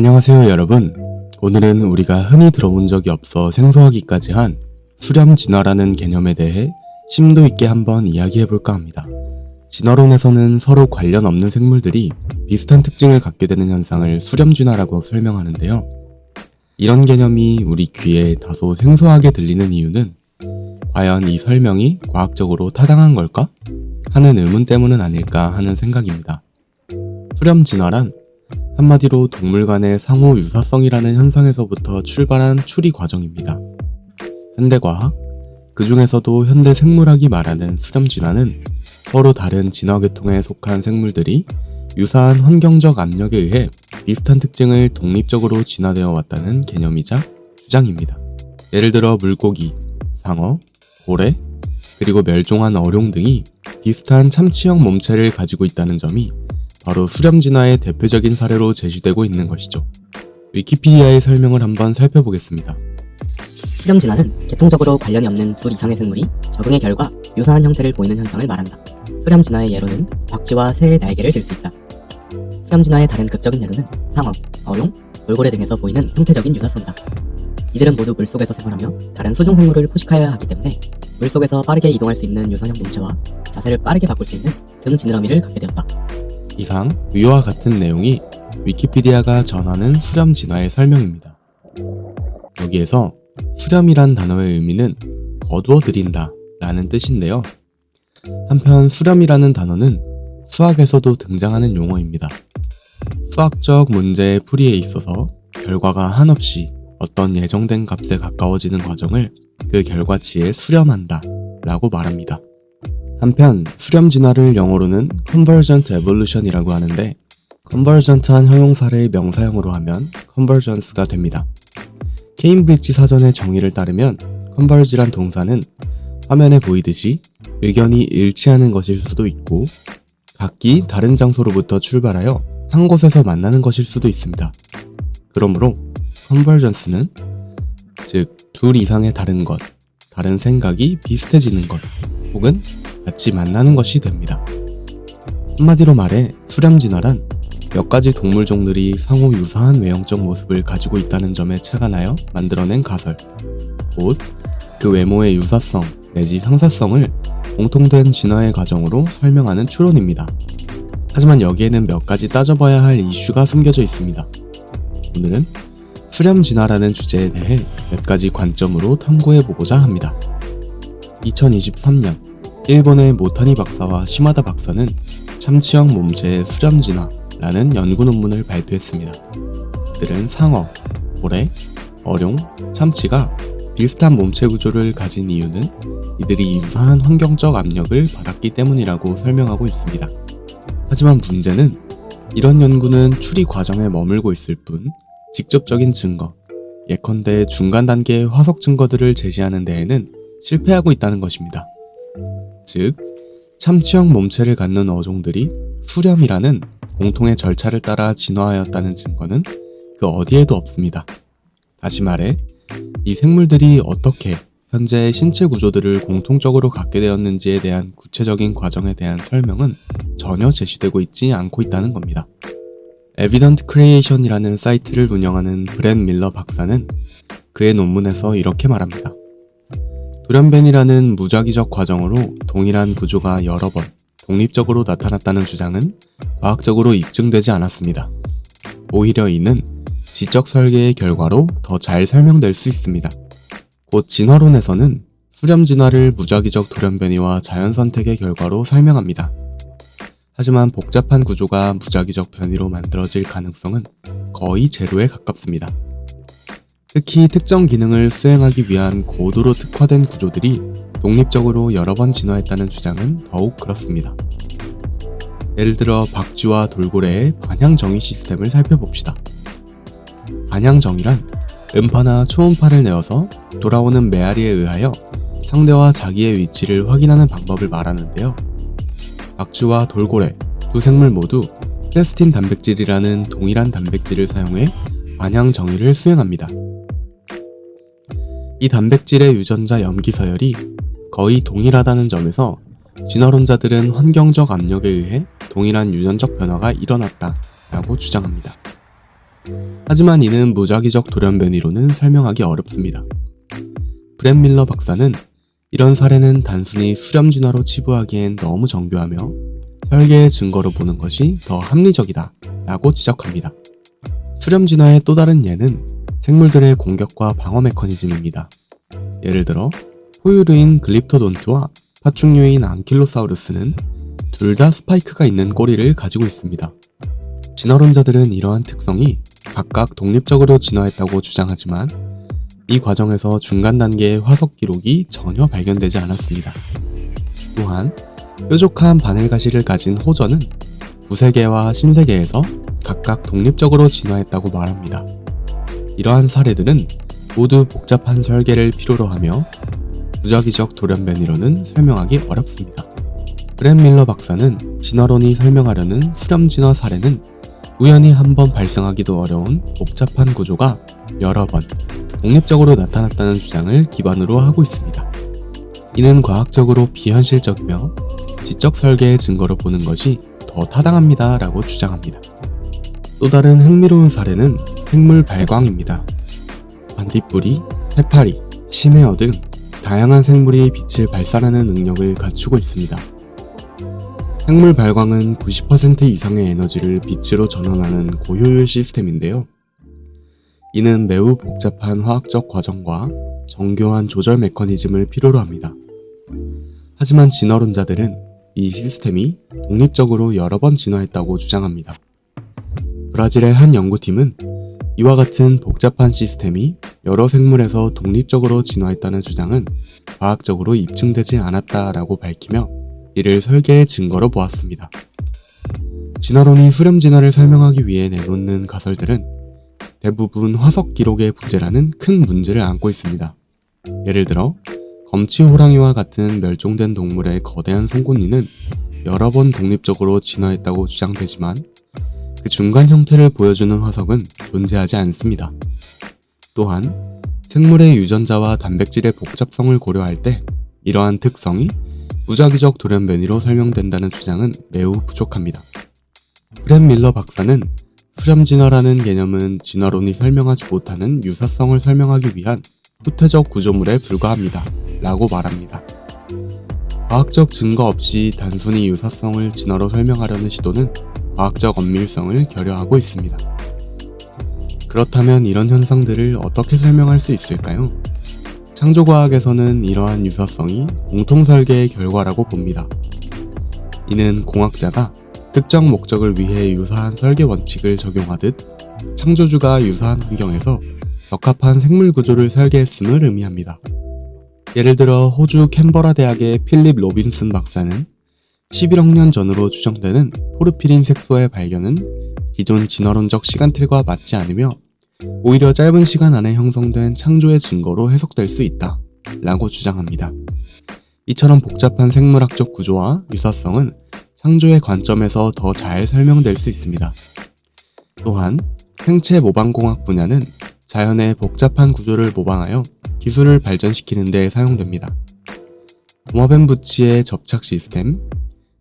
안녕하세요 여러분. 오늘은 우리가 흔히 들어본 적이 없어 생소하기까지 한 수렴 진화라는 개념에 대해 심도 있게 한번 이야기해 볼까 합니다. 진화론에서는 서로 관련 없는 생물들이 비슷한 특징을 갖게 되는 현상을 수렴 진화라고 설명하는데요. 이런 개념이 우리 귀에 다소 생소하게 들리는 이유는 과연 이 설명이 과학적으로 타당한 걸까? 하는 의문 때문은 아닐까 하는 생각입니다. 수렴 진화란 한마디로 동물 간의 상호 유사성이라는 현상에서부터 출발한 추리 과정입니다. 현대과학, 그 중에서도 현대 생물학이 말하는 수렴 진화는 서로 다른 진화 계통에 속한 생물들이 유사한 환경적 압력에 의해 비슷한 특징을 독립적으로 진화되어 왔다는 개념이자 주장입니다. 예를 들어 물고기, 상어, 고래, 그리고 멸종한 어룡 등이 비슷한 참치형 몸체를 가지고 있다는 점이 바로 수렴 진화의 대표적인 사례로 제시되고 있는 것이죠. 위키피디아의 설명을 한번 살펴보겠습니다. 수렴 진화는 계통적으로 관련이 없는 둘 이상의 생물이 적응의 결과 유사한 형태를 보이는 현상을 말한다. 수렴 진화의 예로는 박쥐와 새의 날개를 들 수 있다. 수렴 진화의 다른 극적인 예로는 상어, 어용, 돌고래 등에서 보이는 형태적인 유사성이다. 이들은 모두 물속에서 생활하며 다른 수중 생물을 포식하여야 하기 때문에 물속에서 빠르게 이동할 수 있는 유선형 몸체와 자세를 빠르게 바꿀 수 있는 등 지느러미를 갖게 되었다. 이상 위와 같은 내용이 위키피디아가 전하는 수렴 진화의 설명입니다. 여기에서 수렴이란 단어의 의미는 거두어 들인다 라는 뜻인데요. 한편 수렴이라는 단어는 수학에서도 등장하는 용어입니다. 수학적 문제의 풀이에 있어서 결과가 한없이 어떤 예정된 값에 가까워지는 과정을 그 결과치에 수렴한다 라고 말합니다. 한편 수렴 진화를 영어로는 convergent evolution이라고 하는데 convergent한 형용사를 명사형으로 하면 convergence가 됩니다. 케임브리지 사전의 정의를 따르면 converge란 동사는 화면에 보이듯이 의견이 일치하는 것일 수도 있고 각기 다른 장소로부터 출발하여 한 곳에서 만나는 것일 수도 있습니다. 그러므로 convergence는 즉 둘 이상의 다른 것, 다른 생각이 비슷해지는 것, 혹은 같이 만나는 것이 됩니다. 한마디로 말해 수렴 진화란 몇 가지 동물 종들이 상호 유사한 외형적 모습을 가지고 있다는 점에 착안하여 만들어낸 가설. 곧 그 외모의 유사성 내지 상사성을 공통된 진화의 과정으로 설명하는 추론입니다. 하지만 여기에는 몇 가지 따져봐야 할 이슈가 숨겨져 있습니다. 오늘은 수렴 진화라는 주제에 대해 몇 가지 관점으로 탐구해 보고자 합니다. 2023년 일본의 모타니 박사와 시마다 박사는 참치형 몸체의 수렴 진화라는 연구 논문을 발표했습니다. 그들은 상어, 고래, 어룡, 참치가 비슷한 몸체 구조를 가진 이유는 이들이 유사한 환경적 압력을 받았기 때문이라고 설명하고 있습니다. 하지만 문제는 이런 연구는 추리 과정에 머물고 있을 뿐 직접적인 증거, 예컨대 중간 단계의 화석 증거들을 제시하는 데에는 실패하고 있다는 것입니다. 즉, 참치형 몸체를 갖는 어종들이 수렴이라는 공통의 절차를 따라 진화하였다는 증거는 그 어디에도 없습니다. 다시 말해, 이 생물들이 어떻게 현재의 신체 구조들을 공통적으로 갖게 되었는지에 대한 구체적인 과정에 대한 설명은 전혀 제시되고 있지 않고 있다는 겁니다. 에비던트 크리에이션이라는 사이트를 운영하는 브랜 밀러 박사는 그의 논문에서 이렇게 말합니다. 돌연변이라는 무작위적 과정으로 동일한 구조가 여러 번 독립적으로 나타났다는 주장은 과학적으로 입증되지 않았습니다. 오히려 이는 지적 설계의 결과로 더 잘 설명될 수 있습니다. 곧 진화론에서는 수렴 진화를 무작위적 돌연변이와 자연 선택의 결과로 설명합니다. 하지만 복잡한 구조가 무작위적 변이로 만들어질 가능성은 거의 제로에 가깝습니다. 특히 특정 기능을 수행하기 위한 고도로 특화된 구조들이 독립적으로 여러 번 진화했다는 주장은 더욱 그렇습니다. 예를 들어 박쥐와 돌고래의 반향 정의 시스템을 살펴봅시다. 반향 정의란 음파나 초음파를 내어서 돌아오는 메아리에 의하여 상대와 자기의 위치를 확인하는 방법을 말하는데요. 박쥐와 돌고래 두 생물 모두 플레스틴 단백질이라는 동일한 단백질을 사용해 반향 정의를 수행합니다. 이 단백질의 유전자 염기 서열이 거의 동일하다는 점에서 진화론자들은 환경적 압력에 의해 동일한 유전적 변화가 일어났다 라고 주장합니다. 하지만 이는 무작위적 돌연변 이론은 설명하기 어렵습니다. 브렛 밀러 박사는 이런 사례는 단순히 수렴 진화로 치부하기엔 너무 정교하며 설계의 증거로 보는 것이 더 합리적이다 라고 지적합니다. 수렴 진화의 또 다른 예는 생물들의 공격과 방어 메커니즘입니다. 예를 들어 포유류인 글립토돈트와 파충류인 앙킬로사우루스는 둘 다 스파이크가 있는 꼬리를 가지고 있습니다. 진화론자들은 이러한 특성이 각각 독립적으로 진화했다고 주장하지만 이 과정에서 중간 단계의 화석 기록이 전혀 발견되지 않았습니다. 또한 뾰족한 바늘 가시를 가진 호전은 구세계와 신세계에서 각각 독립적으로 진화했다고 말합니다. 이러한 사례들은 모두 복잡한 설계를 필요로 하며 무작위적 돌연변 이론은 설명하기 어렵습니다. 브렛 밀러 박사는 진화론이 설명하려는 수렴 진화 사례는 우연히 한 번 발생하기도 어려운 복잡한 구조가 여러 번 독립적으로 나타났다는 주장을 기반으로 하고 있습니다. 이는 과학적으로 비현실적이며 지적 설계의 증거로 보는 것이 더 타당합니다. 라고 주장합니다. 또 다른 흥미로운 사례는 생물 발광입니다. 반딧불이, 해파리, 심해어 등 다양한 생물이 빛을 발산하는 능력을 갖추고 있습니다. 생물 발광은 90% 이상의 에너지를 빛으로 전환하는 고효율 시스템인데요. 이는 매우 복잡한 화학적 과정과 정교한 조절 메커니즘을 필요로 합니다. 하지만 진화론자들은 이 시스템이 독립적으로 여러 번 진화했다고 주장합니다. 브라질의 한 연구팀은 이와 같은 복잡한 시스템이 여러 생물에서 독립적으로 진화했다는 주장은 과학적으로 입증되지 않았다라고 밝히며 이를 설계의 증거로 보았습니다. 진화론이 수렴 진화를 설명하기 위해 내놓는 가설들은 대부분 화석 기록의 부재라는 큰 문제를 안고 있습니다. 예를 들어 검치 호랑이와 같은 멸종된 동물의 거대한 송곳니는 여러 번 독립적으로 진화했다고 주장되지만 그 중간 형태를 보여주는 화석은 존재하지 않습니다. 또한 생물의 유전자와 단백질의 복잡성을 고려할 때 이러한 특성이 무작위적 돌연 변이로 설명된다는 주장은 매우 부족합니다. 브렛 밀러 박사는 수렴 진화라는 개념은 진화론이 설명하지 못하는 유사성을 설명하기 위한 후퇴적 구조물에 불과합니다. 라고 말합니다. 과학적 증거 없이 단순히 유사성을 진화로 설명하려는 시도는 과학적 엄밀성을 결여하고 있습니다. 그렇다면 이런 현상들을 어떻게 설명할 수 있을까요? 창조과학에서는 이러한 유사성이 공통설계의 결과라고 봅니다. 이는 공학자가 특정 목적을 위해 유사한 설계 원칙을 적용하듯 창조주가 유사한 환경에서 적합한 생물 구조를 설계했음을 의미합니다. 예를 들어 호주 캔버라 대학의 필립 로빈슨 박사는 11억 년 전으로 추정되는 포르피린 색소의 발견은 기존 진화론적 시간틀과 맞지 않으며 오히려 짧은 시간 안에 형성된 창조의 증거로 해석될 수 있다. 라고 주장합니다. 이처럼 복잡한 생물학적 구조와 유사성은 창조의 관점에서 더 잘 설명될 수 있습니다. 또한 생체 모방공학 분야는 자연의 복잡한 구조를 모방하여 기술을 발전시키는 데 사용됩니다. 도마뱀 부치의 접착 시스템,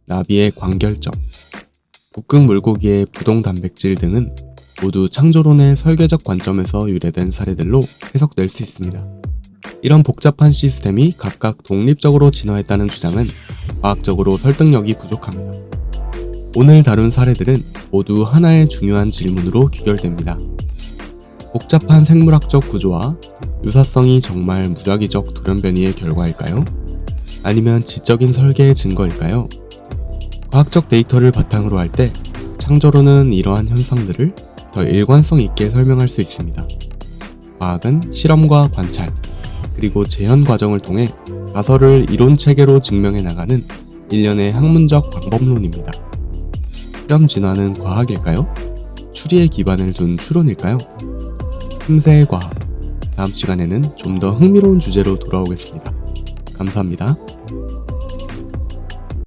나비의 광결점, 북극 물고기의 부동 단백질 등은 모두 창조론의 설계적 관점에서 유래된 사례들로 해석될 수 있습니다. 이런 복잡한 시스템이 각각 독립적으로 진화했다는 주장은 과학적으로 설득력이 부족합니다. 오늘 다룬 사례들은 모두 하나의 중요한 질문으로 귀결됩니다. 복잡한 생물학적 구조와 유사성이 정말 무작위적 돌연변이의 결과일까요? 아니면 지적인 설계의 증거일까요? 과학적 데이터를 바탕으로 할 때 창조론은 이러한 현상들을 더 일관성 있게 설명할 수 있습니다. 과학은 실험과 관찰, 그리고 재현 과정을 통해 가설을 이론 체계로 증명해 나가는 일련의 학문적 방법론입니다. 실험 진화는 과학일까요? 추리에 기반을 둔 추론일까요? 틈새의 과학. 다음 시간에는 좀 더 흥미로운 주제로 돌아오겠습니다. 감사합니다.